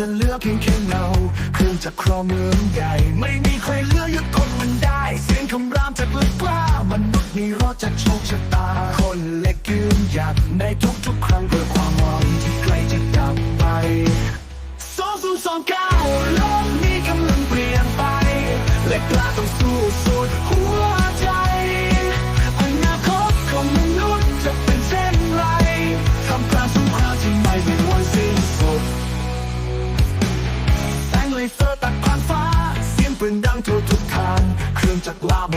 จะเหลือเพียงแค่เงาเครื่องจักรครองเมืองใหญ่ ไม่มีใครเหลือยึดคนมันได้ เสียงคำรามจากลึกกล้ามนุษย์มีรอดจากโชคชะตา คนเล็กยืนหยัดในทุกๆครั้งเ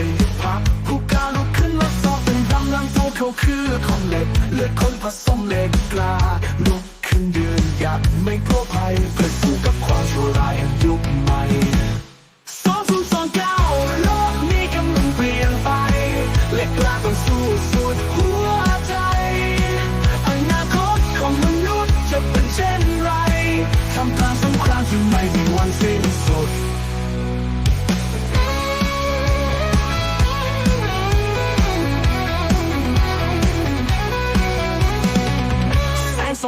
ไม่ยุดพักผู้กล้าลุกขึ้นและสอบเป็นกำลังตัวเขาคือของเหล็กเลือดคนผสมเหล็กกล้าลุกขึ้นยืนหยัดไม่กลัวภัยเพื่อสู้กับความชั่วร้ายแห่งยุคใหม่สองศูนย์สองเก้าโลกนี้กำลังเปลี่ยนไปและกกล้าต้องสู้สุดหัวใจอนาคตของมนุษย์จะเป็นเช่นไรทำกลารสงครามที่ไม่มีวันสิ้นสุด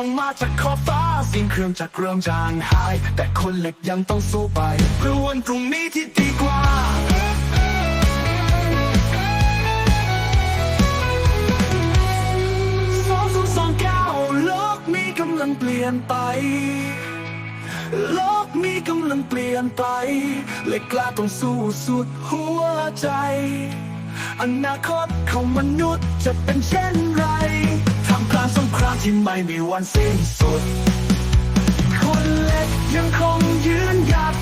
งส่องมาจากขอบฟ้าสิ่งเครื่องจักรเริ่มจางหาย แต่คนเหล็กยังต้องสู้ไปเพื่อวันพรุ่งนี้ที่ดีกว่าสองศูนย์สองเก้าโลกนี้กำลังเปลี่ยนไป โลกนี้กำลังเปลี่ยนไปและกล้าต้องสู้สุดหัวใจอนาคตของมนุษย์จะเป็นเช่นไร ที่ไม่มีวันสิ้นสุด คนเล็กยังคงยืนหยัด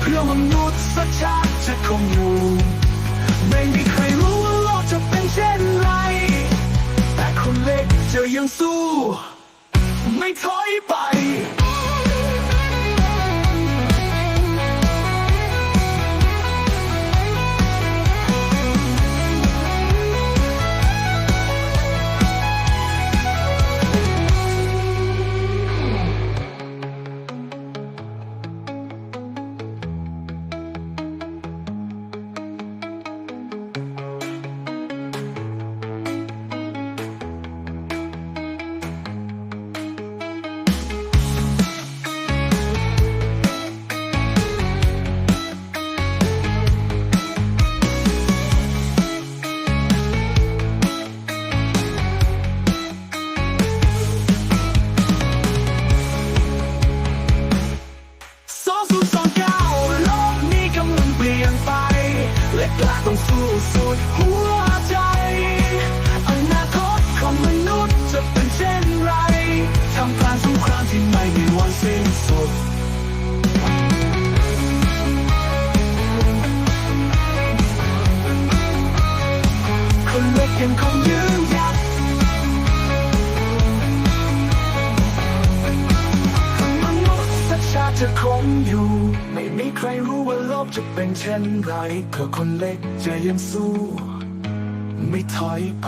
เพื่อมนุษย์สักชาติจะคงอยู่ ไม่มีใครรู้ว่าโลกจะเป็นเช่นไร แต่คนเล็กจะยังสู้ ไม่ถอยไป สู้สุดหัวใจ อนาคตของมนุษย์จะเป็นเช่นไรทำกลารสงครามที่ไม่มีวันสิ้นสุดคนเล็กยังคงยื จะคงอยู่ ไม่มีใครรู้ว่าโลกจะเป็นเช่นไรเพื่อคนเล็กจะยังสู้ ไม่ถอยไป